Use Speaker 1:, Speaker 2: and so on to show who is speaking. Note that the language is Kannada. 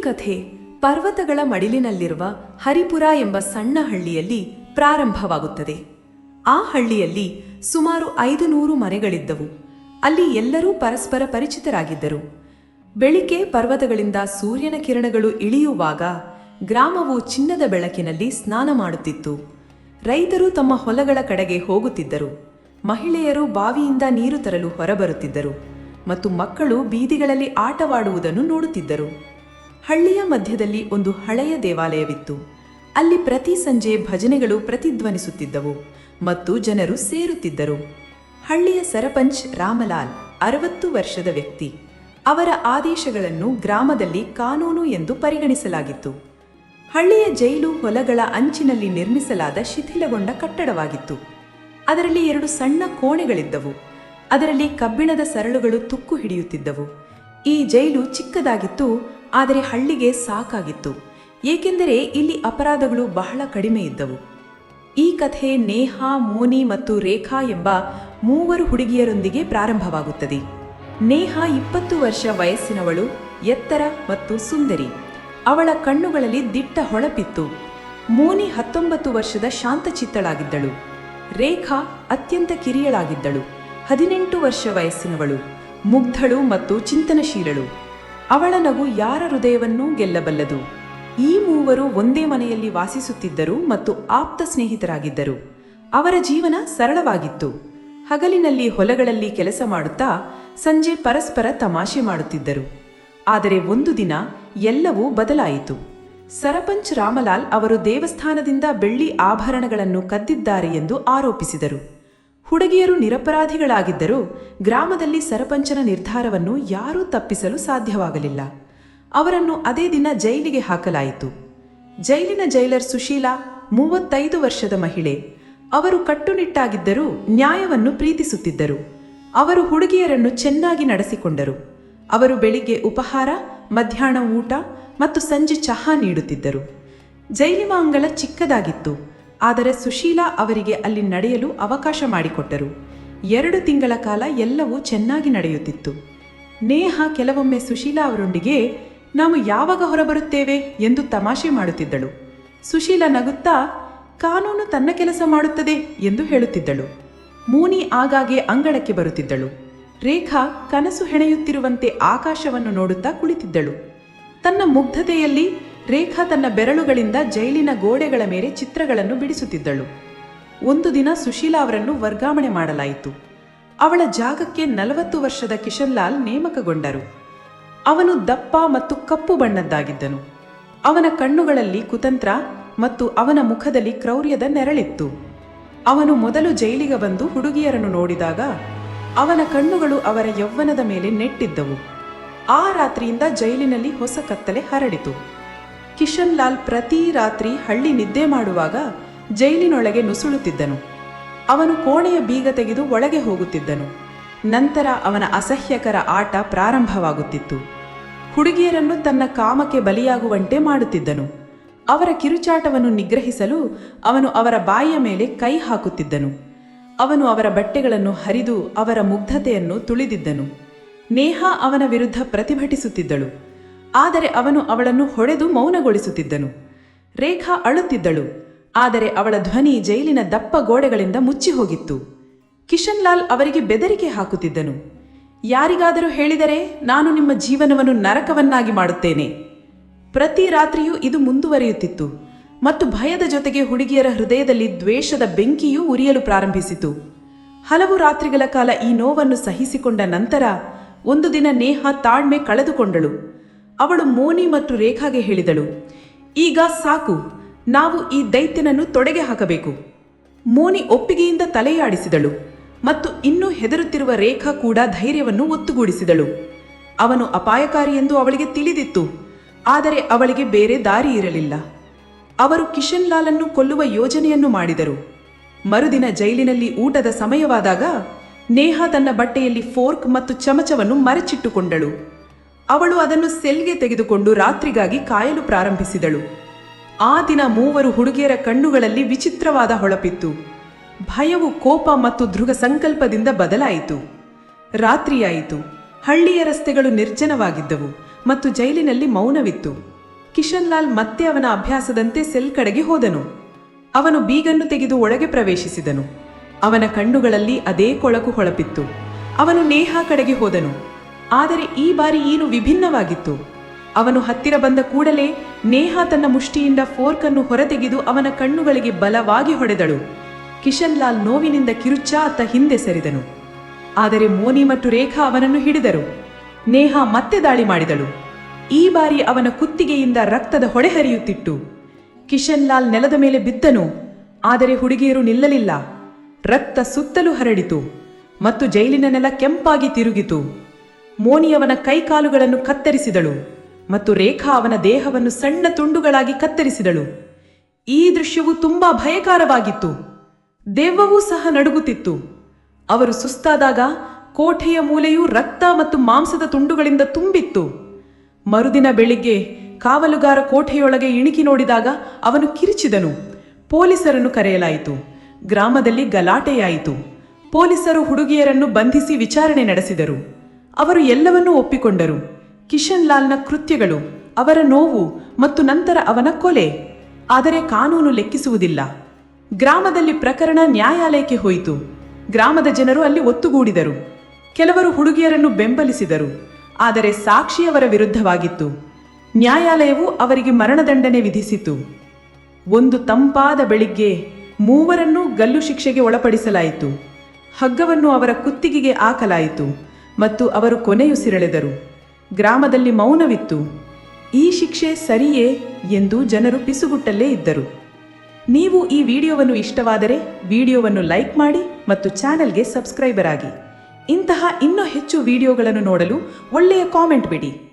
Speaker 1: ಕಥೆ ಪರ್ವತಗಳ ಮಡಿಲಿನಲ್ಲಿರುವ ಹರಿಪುರ ಎಂಬ ಸಣ್ಣ ಹಳ್ಳಿಯಲ್ಲಿ ಪ್ರಾರಂಭವಾಗುತ್ತದೆ. ಆ ಹಳ್ಳಿಯಲ್ಲಿ ಸುಮಾರು ಐದು ನೂರು ಮನೆಗಳಿದ್ದವು. ಅಲ್ಲಿ ಎಲ್ಲರೂ ಪರಸ್ಪರ ಪರಿಚಿತರಾಗಿದ್ದರು. ಬೆಳಿಗ್ಗೆ ಪರ್ವತಗಳಿಂದ ಸೂರ್ಯನ ಕಿರಣಗಳು ಇಳಿಯುವಾಗ ಗ್ರಾಮವು ಚಿನ್ನದ ಬೆಳಕಿನಲ್ಲಿ ಸ್ನಾನ ಮಾಡುತ್ತಿತ್ತು. ರೈತರು ತಮ್ಮ ಹೊಲಗಳ ಕಡೆಗೆ ಹೋಗುತ್ತಿದ್ದರು. ಮಹಿಳೆಯರು ಬಾವಿಯಿಂದ ನೀರು ತರಲು ಹೊರಬರುತ್ತಿದ್ದರು ಮತ್ತು ಮಕ್ಕಳು ಬೀದಿಗಳಲ್ಲಿ ಆಟವಾಡುವುದನ್ನು ನೋಡುತ್ತಿದ್ದರು. ಹಳ್ಳಿಯ ಮಧ್ಯದಲ್ಲಿ ಒಂದು ಹಳೆಯ ದೇವಾಲಯವಿತ್ತು. ಅಲ್ಲಿ ಪ್ರತಿ ಸಂಜೆ ಭಜನೆಗಳು ಪ್ರತಿಧ್ವನಿಸುತ್ತಿದ್ದವು ಮತ್ತು ಜನರು ಸೇರುತ್ತಿದ್ದರು. ಹಳ್ಳಿಯ ಸರಪಂಚ್ ರಾಮಲಾಲ್, ಅರವತ್ತು ವರ್ಷದ ವ್ಯಕ್ತಿ. ಅವರ ಆದೇಶಗಳನ್ನು ಗ್ರಾಮದಲ್ಲಿ ಕಾನೂನು ಎಂದು ಪರಿಗಣಿಸಲಾಗಿತ್ತು. ಹಳ್ಳಿಯ ಜೈಲು ಹೊಲಗಳ ಅಂಚಿನಲ್ಲಿ ನಿರ್ಮಿಸಲಾದ ಶಿಥಿಲಗೊಂಡ ಕಟ್ಟಡವಾಗಿತ್ತು. ಅದರಲ್ಲಿ ಎರಡು ಸಣ್ಣ ಕೋಣೆಗಳಿದ್ದವು. ಅದರಲ್ಲಿ ಕಬ್ಬಿಣದ ಸರಳುಗಳು ತುಕ್ಕು ಹಿಡಿಯುತ್ತಿದ್ದವು. ಈ ಜೈಲು ಚಿಕ್ಕದಾಗಿತ್ತು ಆದರೆ ಹಳ್ಳಿಗೆ ಸಾಕಾಗಿತ್ತು. ಏಕೆಂದರೆ ಇಲ್ಲಿ ಅಪರಾಧಗಳು ಬಹಳ ಕಡಿಮೆ ಇದ್ದವು. ಈ ಕಥೆ ನೇಹಾ, ಮೋನಿ ಮತ್ತು ರೇಖಾ ಎಂಬ ಮೂವರು ಹುಡುಗಿಯರೊಂದಿಗೆ ಪ್ರಾರಂಭವಾಗುತ್ತದೆ. ನೇಹಾ ಇಪ್ಪತ್ತು ವರ್ಷ ವಯಸ್ಸಿನವಳು, ಎತ್ತರ ಮತ್ತು ಸುಂದರಿ. ಅವಳ ಕಣ್ಣುಗಳಲ್ಲಿ ದಿಟ್ಟ ಹೊಳಪಿತ್ತು. ಮೋನಿ ಹತ್ತೊಂಬತ್ತು ವರ್ಷದ ಶಾಂತಚಿತ್ತಳಾಗಿದ್ದಳು. ರೇಖಾ ಅತ್ಯಂತ ಕಿರಿಯಳಾಗಿದ್ದಳು. ಹದಿನೆಂಟು ವರ್ಷ ವಯಸ್ಸಿನವಳು. ಮುಗ್ಧಳು ಮತ್ತು ಚಿಂತನಶೀಲಳು. ಅವಳ ನಗು ಯಾರ ಹೃದಯವನ್ನೂ ಗೆಲ್ಲಬಲ್ಲದು. ಈ ಮೂವರು ಒಂದೇ ಮನೆಯಲ್ಲಿ ವಾಸಿಸುತ್ತಿದ್ದರು ಮತ್ತು ಆಪ್ತ ಸ್ನೇಹಿತರಾಗಿದ್ದರು. ಅವರ ಜೀವನ ಸರಳವಾಗಿತ್ತು. ಹಗಲಿನಲ್ಲಿ ಹೊಲಗಳಲ್ಲಿ ಕೆಲಸ ಮಾಡುತ್ತಾ ಸಂಜೆ ಪರಸ್ಪರ ತಮಾಷೆ ಮಾಡುತ್ತಿದ್ದರು. ಆದರೆ ಒಂದು ದಿನ ಎಲ್ಲವೂ ಬದಲಾಯಿತು. ಸರಪಂಚ್ ರಾಮಲಾಲ್ ಅವರು ದೇವಸ್ಥಾನದಿಂದ ಬೆಳ್ಳಿ ಆಭರಣಗಳನ್ನು ಕದ್ದಿದ್ದಾರೆ ಎಂದು ಆರೋಪಿಸಿದರು. ಹುಡುಗಿಯರು ನಿರಪರಾಧಿಗಳಾಗಿದ್ದರೂ ಗ್ರಾಮದಲ್ಲಿ ಸರಪಂಚನ ನಿರ್ಧಾರವನ್ನು ಯಾರೂ ತಪ್ಪಿಸಲು ಸಾಧ್ಯವಾಗಲಿಲ್ಲ. ಅವರನ್ನು ಅದೇ ದಿನ ಜೈಲಿಗೆ ಹಾಕಲಾಯಿತು. ಜೈಲಿನ ಜೈಲರ್ ಸುಶೀಲಾ, ಮೂವತ್ತೈದು ವರ್ಷದ ಮಹಿಳೆ. ಅವರು ಕಟ್ಟುನಿಟ್ಟಾಗಿದ್ದರೂ ನ್ಯಾಯವನ್ನು ಪ್ರೀತಿಸುತ್ತಿದ್ದರು. ಅವರು ಹುಡುಗಿಯರನ್ನು ಚೆನ್ನಾಗಿ ನಡೆಸಿಕೊಂಡರು. ಅವರು ಬೆಳಿಗ್ಗೆ ಉಪಹಾರ, ಮಧ್ಯಾಹ್ನ ಊಟ ಮತ್ತು ಸಂಜೆ ಚಹಾ ನೀಡುತ್ತಿದ್ದರು. ಜೈಲಿನ ಚಿಕ್ಕದಾಗಿತ್ತು. ಆದರೆ ಸುಶೀಲಾ ಅವರಿಗೆ ಅಲ್ಲಿ ನಡೆಯಲು ಅವಕಾಶ ಮಾಡಿಕೊಟ್ಟರು. ಎರಡು ತಿಂಗಳ ಕಾಲ ಎಲ್ಲವೂ ಚೆನ್ನಾಗಿ ನಡೆಯುತ್ತಿತ್ತು. ನೇಹ ಕೆಲವೊಮ್ಮೆ ಸುಶೀಲಾ ಅವರೊಂದಿಗೆ, ನಾವು ಯಾವಾಗ ಹೊರಬರುತ್ತೇವೆ? ಎಂದು ತಮಾಷೆ ಮಾಡುತ್ತಿದ್ದಳು. ಸುಶೀಲಾ ನಗುತ್ತಾ, ಕಾನೂನು ತನ್ನ ಕೆಲಸ ಮಾಡುತ್ತದೆ ಎಂದು ಹೇಳುತ್ತಿದ್ದಳು. ಮೂನಿ ಆಗಾಗ್ಗೆ ಅಂಗಳಕ್ಕೆ ಬರುತ್ತಿದ್ದಳು. ರೇಖಾ ಕನಸು ಹೆಣೆಯುತ್ತಿರುವಂತೆ ಆಕಾಶವನ್ನು ನೋಡುತ್ತಾ ಕುಳಿತಿದ್ದಳು. ತನ್ನ ಮುಗ್ಧತೆಯಲ್ಲಿ ರೇಖಾ ತನ್ನ ಬೆರಳುಗಳಿಂದ ಜೈಲಿನ ಗೋಡೆಗಳ ಮೇಲೆ ಚಿತ್ರಗಳನ್ನು ಬಿಡಿಸುತ್ತಿದ್ದಳು. ಒಂದು ದಿನ ಸುಶೀಲಾ ಅವರನ್ನು ವರ್ಗಾವಣೆ ಮಾಡಲಾಯಿತು. ಅವಳ ಜಾಗಕ್ಕೆ ನಲವತ್ತು ವರ್ಷದ ಕಿಶನ್ ಲಾಲ್ ನೇಮಕಗೊಂಡರು. ಅವನು ದಪ್ಪ ಮತ್ತು ಕಪ್ಪು ಬಣ್ಣದ್ದಾಗಿದ್ದನು. ಅವನ ಕಣ್ಣುಗಳಲ್ಲಿ ಕುತಂತ್ರ ಮತ್ತು ಅವನ ಮುಖದಲ್ಲಿ ಕ್ರೌರ್ಯದ ನೆರಳಿತ್ತು. ಅವನು ಮೊದಲು ಜೈಲಿಗೆ ಬಂದು ಹುಡುಗಿಯರನ್ನು ನೋಡಿದಾಗ ಅವನ ಕಣ್ಣುಗಳು ಅವರ ಯೌವನದ ಮೇಲೆ ನೆಟ್ಟಿದ್ದವು. ಆ ರಾತ್ರಿಯಿಂದ ಜೈಲಿನಲ್ಲಿ ಹೊಸ ಕತ್ತಲೆ ಹರಡಿತು. ಕಿಶನ್ ಲಾಲ್ ಪ್ರತಿ ರಾತ್ರಿ ಹಳ್ಳಿ ನಿದ್ದೆ ಮಾಡುವಾಗ ಜೈಲಿನೊಳಗೆ ನುಸುಳುತ್ತಿದ್ದನು. ಅವನು ಕೋಣೆಯ ಬೀಗ ತೆಗೆದು ಒಳಗೆ ಹೋಗುತ್ತಿದ್ದನು. ನಂತರ ಅವನ ಅಸಹ್ಯಕರ ಆಟ ಪ್ರಾರಂಭವಾಗುತ್ತಿತ್ತು. ಹುಡುಗಿಯರನ್ನು ತನ್ನ ಕಾಮಕ್ಕೆ ಬಲಿಯಾಗುವಂತೆ ಮಾಡುತ್ತಿದ್ದನು. ಅವರ ಕಿರುಚಾಟವನ್ನು ನಿಗ್ರಹಿಸಲು ಅವನು ಅವರ ಬಾಯಿಯ ಮೇಲೆ ಕೈ ಹಾಕುತ್ತಿದ್ದನು. ಅವನು ಅವರ ಬಟ್ಟೆಗಳನ್ನು ಹರಿದು ಅವರ ಮುಗ್ಧತೆಯನ್ನು ತುಳಿದಿದ್ದನು. ನೇಹಾ ಅವನ ವಿರುದ್ಧ ಪ್ರತಿಭಟಿಸುತ್ತಿದ್ದಳು. ಆದರೆ ಅವನು ಅವಳನ್ನು ಹೊಡೆದು ಮೌನಗೊಳಿಸುತ್ತಿದ್ದನು. ರೇಖಾ ಅಳುತ್ತಿದ್ದಳು. ಆದರೆ ಅವಳ ಧ್ವನಿ ಜೈಲಿನ ದಪ್ಪ ಗೋಡೆಗಳಿಂದ ಮುಚ್ಚಿ ಹೋಗಿತ್ತು. ಕಿಶನ್ ಲಾಲ್ ಅವರಿಗೆ ಬೆದರಿಕೆ ಹಾಕುತ್ತಿದ್ದನು. ಯಾರಿಗಾದರೂ ಹೇಳಿದರೆ ನಾನು ನಿಮ್ಮ ಜೀವನವನ್ನು ನರಕವನ್ನಾಗಿ ಮಾಡುತ್ತೇನೆ. ಪ್ರತಿ ರಾತ್ರಿಯೂ ಇದು ಮುಂದುವರಿಯುತ್ತಿತ್ತು. ಮತ್ತು ಭಯದ ಜೊತೆಗೆ ಹುಡುಗಿಯರ ಹೃದಯದಲ್ಲಿ ದ್ವೇಷದ ಬೆಂಕಿಯೂ ಉರಿಯಲು ಪ್ರಾರಂಭಿಸಿತು. ಹಲವು ರಾತ್ರಿಗಳ ಕಾಲ ಈ ನೋವನ್ನು ಸಹಿಸಿಕೊಂಡ ನಂತರ ಒಂದು ದಿನ ನೇಹ ತಾಳ್ಮೆ ಕಳೆದುಕೊಂಡಳು. ಅವಳು ಮೋನಿ ಮತ್ತು ರೇಖಾಗೆ ಹೇಳಿದಳು, ಈಗ ಸಾಕು, ನಾವು ಈ ದೈತ್ಯನನ್ನು ತೊಡೆಗೆ ಹಾಕಬೇಕು. ಮೋನಿ ಒಪ್ಪಿಗೆಯಿಂದ ತಲೆಯಾಡಿಸಿದಳು ಮತ್ತು ಇನ್ನೂ ಹೆದರುತ್ತಿರುವ ರೇಖಾ ಕೂಡ ಧೈರ್ಯವನ್ನು ಒತ್ತುಗೂಡಿಸಿದಳು. ಅವನು ಅಪಾಯಕಾರಿ ಎಂದು ಅವಳಿಗೆ ತಿಳಿದಿತ್ತು, ಆದರೆ ಅವಳಿಗೆ ಬೇರೆ ದಾರಿ ಇರಲಿಲ್ಲ. ಅವರು ಕಿಶನ್ ಲಾಲನ್ನು ಕೊಲ್ಲುವ ಯೋಜನೆಯನ್ನು ಮಾಡಿದರು. ಮರುದಿನ ಜೈಲಿನಲ್ಲಿ ಊಟದ ಸಮಯವಾದಾಗ ನೇಹ ತನ್ನ ಬಟ್ಟೆಯಲ್ಲಿ ಫೋರ್ಕ್ ಮತ್ತು ಚಮಚವನ್ನು ಮರೆಚಿಟ್ಟುಕೊಂಡಳು. ಅವಳು ಅದನ್ನು ಸೆಲ್ಗೆ ತೆಗೆದುಕೊಂಡು ರಾತ್ರಿಗಾಗಿ ಕಾಯಲು ಪ್ರಾರಂಭಿಸಿದಳು. ಆ ದಿನ ಮೂವರು ಹುಡುಗಿಯರ ಕಣ್ಣುಗಳಲ್ಲಿ ವಿಚಿತ್ರವಾದ ಹೊಳಪಿತ್ತು. ಭಯವು ಕೋಪ ಮತ್ತು ದೃಢ ಸಂಕಲ್ಪದಿಂದ ಬದಲಾಯಿತು. ರಾತ್ರಿಯಾಯಿತು. ಹಳ್ಳಿಯ ರಸ್ತೆಗಳು ನಿರ್ಜನವಾಗಿದ್ದವು ಮತ್ತು ಜೈಲಿನಲ್ಲಿ ಮೌನವಿತ್ತು. ಕಿಶನ್ಲಾಲ್ ಮತ್ತೆ ಅವನ ಅಭ್ಯಾಸದಂತೆ ಸೆಲ್ ಕಡೆಗೆ ಹೋದನು. ಅವನು ಬೀಗನ್ನು ತೆಗೆದು ಒಳಗೆ ಪ್ರವೇಶಿಸಿದನು. ಅವನ ಕಣ್ಣುಗಳಲ್ಲಿ ಅದೇ ಕೊಳಕು ಹೊಳಪಿತ್ತು. ಅವನು ನೇಹಾ ಕಡೆಗೆ ಹೋದನು. ಆದರೆ ಈ ಬಾರಿ ಏನು ವಿಭಿನ್ನವಾಗಿತ್ತು. ಅವನು ಹತ್ತಿರ ಬಂದ ಕೂಡಲೇ ನೇಹಾ ತನ್ನ ಮುಷ್ಟಿಯಿಂದ ಫೋರ್ಕ್ ಅನ್ನು ಹೊರತೆಗೆದು ಅವನ ಕಣ್ಣುಗಳಿಗೆ ಬಲವಾಗಿ ಹೊಡೆದಳು. ಕಿಶನ್ ಲಾಲ್ ನೋವಿನಿಂದ ಕಿರುಚಾತ್ತ ಹಿಂದೆ ಸರಿದನು. ಆದರೆ ಮೋನಿ ಮತ್ತು ರೇಖಾ ಅವನನ್ನು ಹಿಡಿದರು. ನೇಹಾ ಮತ್ತೆ ದಾಳಿ ಮಾಡಿದಳು. ಈ ಬಾರಿ ಅವನ ಕುತ್ತಿಗೆಯಿಂದ ರಕ್ತದ ಹೊಡೆ ಹರಿಯುತ್ತಿತ್ತು. ಕಿಶನ್ ಲಾಲ್ ನೆಲದ ಮೇಲೆ ಬಿದ್ದನು. ಆದರೆ ಹುಡುಗಿಯರು ನಿಲ್ಲಲಿಲ್ಲ. ರಕ್ತ ಸುತ್ತಲೂ ಹರಡಿತು. ಮತ್ತು ಜೈಲಿನ ನೆಲ ಕೆಂಪಾಗಿ ತಿರುಗಿತು. ಮೋನಿ ಅವನ ಕೈಕಾಲುಗಳನ್ನು ಕತ್ತರಿಸಿದಳು ಮತ್ತು ರೇಖಾ ಅವನ ದೇಹವನ್ನು ಸಣ್ಣ ತುಂಡುಗಳಾಗಿ ಕತ್ತರಿಸಿದಳು. ಈ ದೃಶ್ಯವು ತುಂಬಾ ಭಯಕಾರವಾಗಿತ್ತು. ದೆವ್ವವೂ ಸಹ ನಡುಗುತ್ತಿತ್ತು. ಅವರು ಸುಸ್ತಾದಾಗ ಕೋಠೆಯ ಮೂಲೆಯು ರಕ್ತ ಮತ್ತು ಮಾಂಸದ ತುಂಡುಗಳಿಂದ ತುಂಬಿತ್ತು. ಮರುದಿನ ಬೆಳಿಗ್ಗೆ ಕಾವಲುಗಾರ ಕೋಠೆಯೊಳಗೆ ಇಣುಕಿ ನೋಡಿದಾಗ ಅವನು ಕಿರಿಚಿದನು. ಪೊಲೀಸರನ್ನು ಕರೆಯಲಾಯಿತು. ಗ್ರಾಮದಲ್ಲಿ ಗಲಾಟೆಯಾಯಿತು. ಪೊಲೀಸರು ಹುಡುಗಿಯರನ್ನು ಬಂಧಿಸಿ ವಿಚಾರಣೆ ನಡೆಸಿದರು. ಅವರು ಎಲ್ಲವನ್ನೂ ಒಪ್ಪಿಕೊಂಡರು. ಕಿಶನ್ ಲಾಲ್ನ ಕೃತ್ಯಗಳು, ಅವರ ನೋವು ಮತ್ತು ನಂತರ ಅವನ ಕೊಲೆ. ಆದರೆ ಕಾನೂನು ಲೆಕ್ಕಿಸುವುದಿಲ್ಲ. ಗ್ರಾಮದಲ್ಲಿ ಪ್ರಕರಣ ನ್ಯಾಯಾಲಯಕ್ಕೆ ಹೋಯಿತು. ಗ್ರಾಮದ ಜನರು ಅಲ್ಲಿ ಒತ್ತುಗೂಡಿದರು. ಕೆಲವರು ಹುಡುಗಿಯರನ್ನು ಬೆಂಬಲಿಸಿದರು. ಆದರೆ ಸಾಕ್ಷಿಯವರ ವಿರುದ್ಧವಾಗಿತ್ತು. ನ್ಯಾಯಾಲಯವು ಅವರಿಗೆ ಮರಣದಂಡನೆ ವಿಧಿಸಿತು. ಒಂದು ತಂಪಾದ ಬೆಳಿಗ್ಗೆ ಮೂವರನ್ನೂ ಗಲ್ಲು ಶಿಕ್ಷೆಗೆ ಒಳಪಡಿಸಲಾಯಿತು. ಹಗ್ಗವನ್ನು ಅವರ ಕುತ್ತಿಗೆಗೆ ಹಾಕಲಾಯಿತು. ಮತ್ತು ಅವರು ಕೊನೆಯುಸಿರೆಳೆದರು ಗ್ರಾಮದಲ್ಲಿ ಮೌನವಿತ್ತು. ಈ ಶಿಕ್ಷೆ ಸರಿಯೇ ಎಂದು ಜನರು ಪಿಸುಗುಟ್ಟಲ್ಲೇ ಇದ್ದರು. ನೀವು ಈ ವಿಡಿಯೋವನ್ನು ಇಷ್ಟವಾದರೆ ವಿಡಿಯೋವನ್ನು ಲೈಕ್ ಮಾಡಿ ಮತ್ತು ಚಾನೆಲ್ಗೆ ಸಬ್ಸ್ಕ್ರೈಬರ್ ಆಗಿ. ಇಂತಹ ಇನ್ನೂ ಹೆಚ್ಚು ವಿಡಿಯೋಗಳನ್ನು ನೋಡಲು ಒಳ್ಳೆಯ ಕಾಮೆಂಟ್ ಬಿಡಿ.